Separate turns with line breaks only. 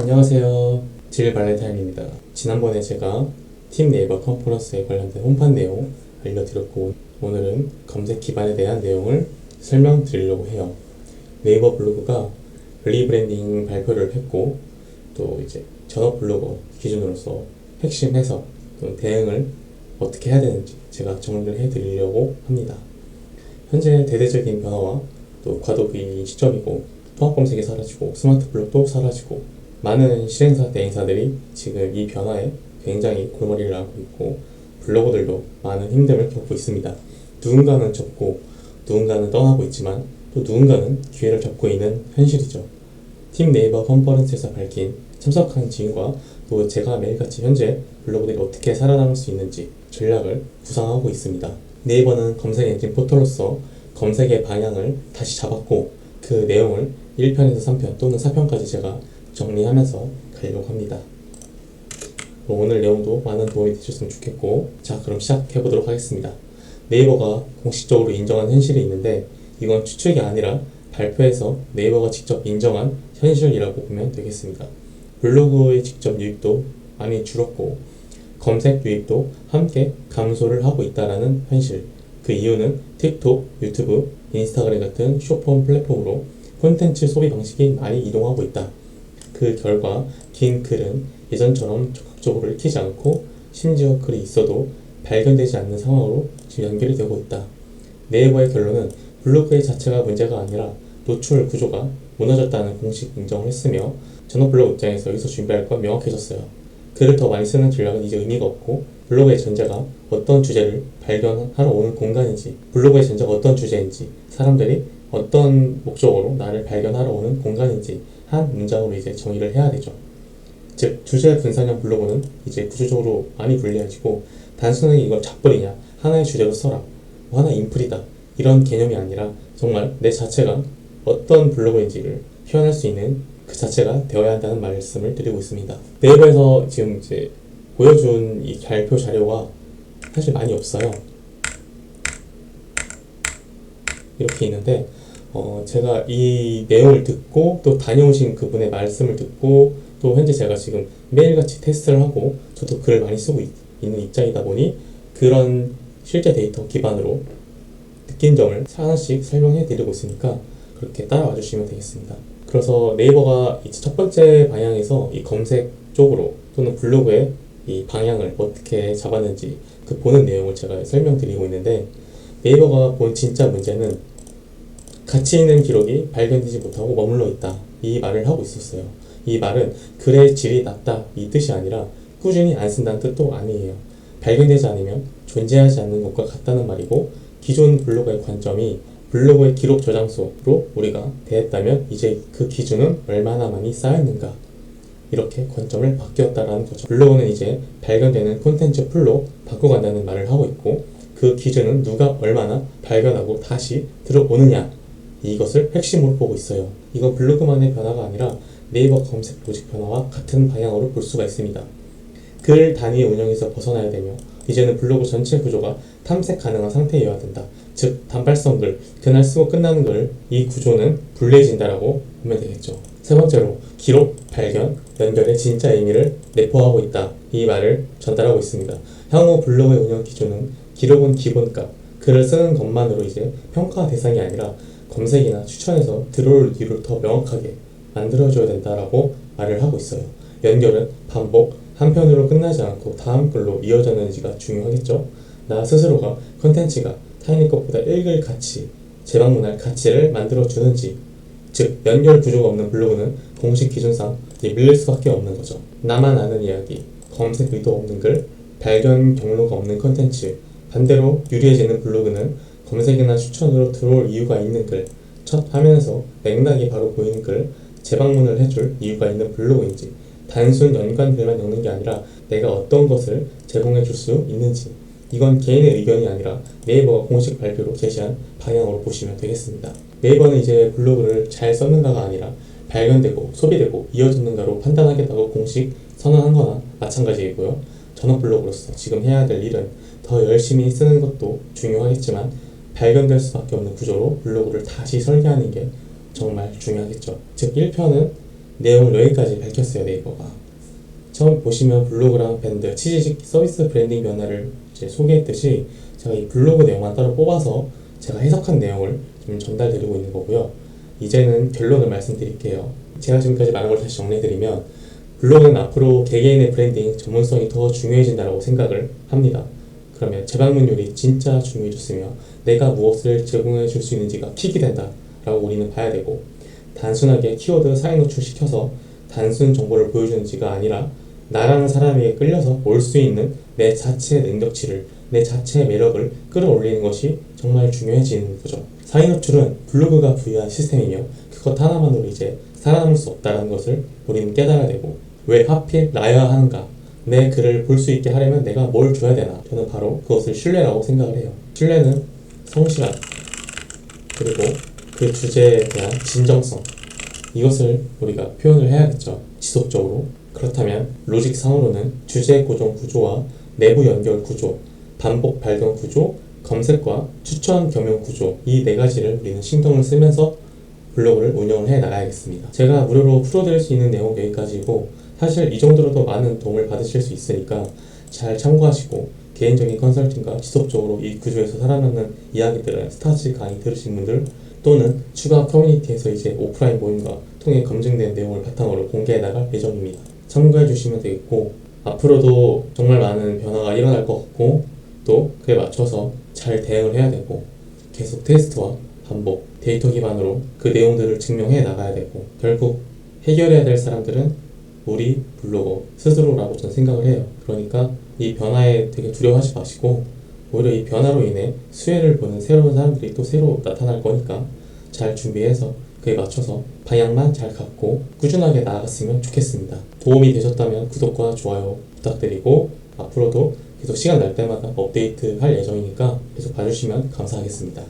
안녕하세요. 질 발렌타인입니다. 지난번에 제가 팀 네이버 컨퍼런스에 관련된 홈판 내용 알려드렸고 오늘은 검색 기반에 대한 내용을 설명드리려고 해요. 네이버 블로그가 리브랜딩 발표를 했고 또 이제 전업 블로거 기준으로서 핵심 해석 또 대응을 어떻게 해야 되는지 제가 정리를 해드리려고 합니다. 현재 대대적인 변화와 또 과도기 시점이고 통합 검색이 사라지고 스마트 블록도 사라지고 많은 실행사 대행사들이 지금 이 변화에 굉장히 골머리를 앓고 있고 블로거들도 많은 힘듦을 겪고 있습니다. 누군가는 접고 누군가는 떠나고 있지만 또 누군가는 기회를 잡고 있는 현실이죠. 팀 네이버 컨퍼런스에서 밝힌 참석한 지인과 또 제가 매일같이 현재 블로그들이 어떻게 살아남을 수 있는지 전략을 구상하고 있습니다. 네이버는 검색 엔진 포털로서 검색의 방향을 다시 잡았고 그 내용을 1편에서 3편 또는 4편까지 제가 정리하면서 가려고 합니다. 뭐 오늘 내용도 많은 도움이 되셨으면 좋겠고 자 그럼 시작해 보도록 하겠습니다. 네이버가 공식적으로 인정한 현실이 있는데 이건 추측이 아니라 발표에서 네이버가 직접 인정한 현실이라고 보면 되겠습니다. 블로그의 직접 유입도 많이 줄었고 검색 유입도 함께 감소를 하고 있다라는 현실. 그 이유는 틱톡, 유튜브, 인스타그램 같은 쇼폼 플랫폼으로 콘텐츠 소비 방식이 많이 이동하고 있다. 그 결과 긴 글은 예전처럼 적극적으로 읽히지 않고 심지어 글이 있어도 발견되지 않는 상황으로 지금 연결이 되고 있다. 네이버의 결론은 블로그의 자체가 문제가 아니라 노출 구조가 무너졌다는 공식 인정을 했으며 전업 블로그 입장에서 여기서 준비할 건 명확해졌어요. 글을 더 많이 쓰는 전략은 이제 의미가 없고 블로그의 전제가 어떤 주제를 발견하러 오는 공간인지 블로그의 전제가 어떤 주제인지 사람들이 어떤 목적으로 나를 발견하러 오는 공간인지 한 문장으로 이제 정의를 해야 되죠. 즉 주제 분산형 블로그는 이제 구조적으로 많이 분리해지고 단순하게 이걸 잡버리냐 하나의 주제로 써라 뭐 하나 인플이다 이런 개념이 아니라 정말 내 자체가 어떤 블로그인지를 표현할 수 있는 그 자체가 되어야 한다는 말씀을 드리고 있습니다. 네이버에서 지금 이제 보여준 이 발표 자료가 사실 많이 없어요. 이렇게 있는데 어, 제가 이 내용을 듣고 또 다녀오신 그분의 말씀을 듣고 또 현재 제가 지금 매일같이 테스트를 하고 저도 글을 많이 쓰고 있, 있는 입장이다 보니 그런 실제 데이터 기반으로 느낀 점을 하나씩 설명해 드리고 있으니까 그렇게 따라와 주시면 되겠습니다. 그래서 네이버가 이제 첫 번째 방향에서 이 검색 쪽으로 또는 블로그의 이 방향을 어떻게 잡았는지 그 보는 내용을 제가 설명드리고 있는데 네이버가 본 진짜 문제는 가치 있는 기록이 발견되지 못하고 머물러 있다. 이 말을 하고 있었어요. 이 말은 글의 질이 낮다 이 뜻이 아니라 꾸준히 안 쓴다는 뜻도 아니에요. 발견되지 않으면 존재하지 않는 것과 같다는 말이고 기존 블로그의 관점이 블로그의 기록 저장소로 우리가 대했다면 이제 그 기준은 얼마나 많이 쌓였는가 이렇게 관점을 바뀌었다라는 거죠. 블로그는 이제 발견되는 콘텐츠 풀로 바꿔간다는 말을 하고 있고 그 기준은 누가 얼마나 발견하고 다시 들어오느냐 이것을 핵심으로 보고 있어요. 이건 블로그만의 변화가 아니라 네이버 검색 로직 변화와 같은 방향으로 볼 수가 있습니다. 글 단위 운영에서 벗어나야 되며 이제는 블로그 전체 구조가 탐색 가능한 상태여야 된다. 즉 단발성 글, 그날 쓰고 끝나는 글, 이 구조는 불리해진다라고 보면 되겠죠. 세 번째로 기록, 발견, 연결의 진짜 의미를 내포하고 있다. 이 말을 전달하고 있습니다. 향후 블로그의 운영 기준은 기록은 기본값, 글을 쓰는 것만으로 이제 평가 대상이 아니라 검색이나 추천에서 들어올 이유를 더 명확하게 만들어줘야 된다라고 말을 하고 있어요. 연결은 반복, 한 편으로 끝나지 않고 다음 글로 이어졌는지가 중요하겠죠. 나 스스로가 컨텐츠가 타인의 것보다 읽을 가치, 재방문할 가치를 만들어주는지 즉 연결 구조가 없는 블로그는 공식 기준상 밀릴 수밖에 없는 거죠. 나만 아는 이야기, 검색 의도 없는 글, 발견 경로가 없는 컨텐츠 반대로 유리해지는 블로그는 검색이나 추천으로 들어올 이유가 있는 글, 첫 화면에서 맥락이 바로 보이는 글, 재방문을 해줄 이유가 있는 블로그인지 단순 연관글만 읽는 게 아니라 내가 어떤 것을 제공해 줄 수 있는지 이건 개인의 의견이 아니라 네이버가 공식 발표로 제시한 방향으로 보시면 되겠습니다. 네이버는 이제 블로그를 잘 썼는가가 아니라 발견되고 소비되고 이어졌는가로 판단하겠다고 공식 선언한 거나 마찬가지이고요. 전업 블로그로서 지금 해야 될 일은 더 열심히 쓰는 것도 중요하겠지만 발견될 수밖에 없는 구조로 블로그를 다시 설계하는 게 정말 중요하겠죠. 즉 1편은 내용을 여기까지 밝혔어요 네이버가 처음 보시면 블로그랑 밴드, 취지식 서비스 브랜딩 변화를 소개했듯이 제가 이 블로그 내용만 따로 뽑아서 제가 해석한 내용을 좀 전달드리고 있는 거고요. 이제는 결론을 말씀드릴게요. 제가 지금까지 말한 걸 다시 정리해드리면 블로그는 앞으로 개개인의 브랜딩 전문성이 더 중요해진다고 생각을 합니다. 그러면 재방문율이 진짜 중요해졌으며 내가 무엇을 제공해 줄 수 있는지가 킥이 된다라고 우리는 봐야 되고 단순하게 키워드 사인 노출시켜서 단순 정보를 보여주는지가 아니라 나라는 사람에게 끌려서 올 수 있는 내 자체의 능력치를 내 자체의 매력을 끌어올리는 것이 정말 중요해지는 거죠. 사인 노출은 블로그가 부여한 시스템이며 그것 하나만으로 이제 살아남을 수 없다는 것을 우리는 깨달아야 되고 왜 하필 나야 하는가 내 글을 볼 수 있게 하려면 내가 뭘 줘야 되나 저는 바로 그것을 신뢰라고 생각을 해요. 신뢰는 성실함 그리고 그 주제에 대한 진정성 이것을 우리가 표현을 해야겠죠. 지속적으로. 그렇다면 로직상으로는 주제 고정 구조와 내부 연결 구조, 반복 발견 구조, 검색과 추천 겸용 구조 이 네 가지를 우리는 신경을 쓰면서 블로그를 운영을 해 나가야겠습니다. 제가 무료로 풀어드릴 수 있는 내용 여기까지고 사실 이 정도로도 많은 도움을 받으실 수 있으니까 잘 참고하시고 개인적인 컨설팅과 지속적으로 이 구조에서 살아남는 이야기들을 스타츠 강의 들으신 분들 또는 추가 커뮤니티에서 이제 오프라인 모임과 통해 검증된 내용을 바탕으로 공개해 나갈 예정입니다. 참고해 주시면 되겠고 앞으로도 정말 많은 변화가 일어날 것 같고 또 그에 맞춰서 잘 대응을 해야 되고 계속 테스트와 반복 데이터 기반으로 그 내용들을 증명해 나가야 되고 결국 해결해야 될 사람들은 우리 블로거 스스로라고 저는 생각을 해요. 그러니까 이 변화에 되게 두려워하지 마시고 오히려 이 변화로 인해 수혜를 보는 새로운 사람들이 또 새로 나타날 거니까 잘 준비해서 그에 맞춰서 방향만 잘 갖고 꾸준하게 나아갔으면 좋겠습니다. 도움이 되셨다면 구독과 좋아요 부탁드리고 앞으로도 계속 시간 날 때마다 업데이트 할 예정이니까 계속 봐주시면 감사하겠습니다.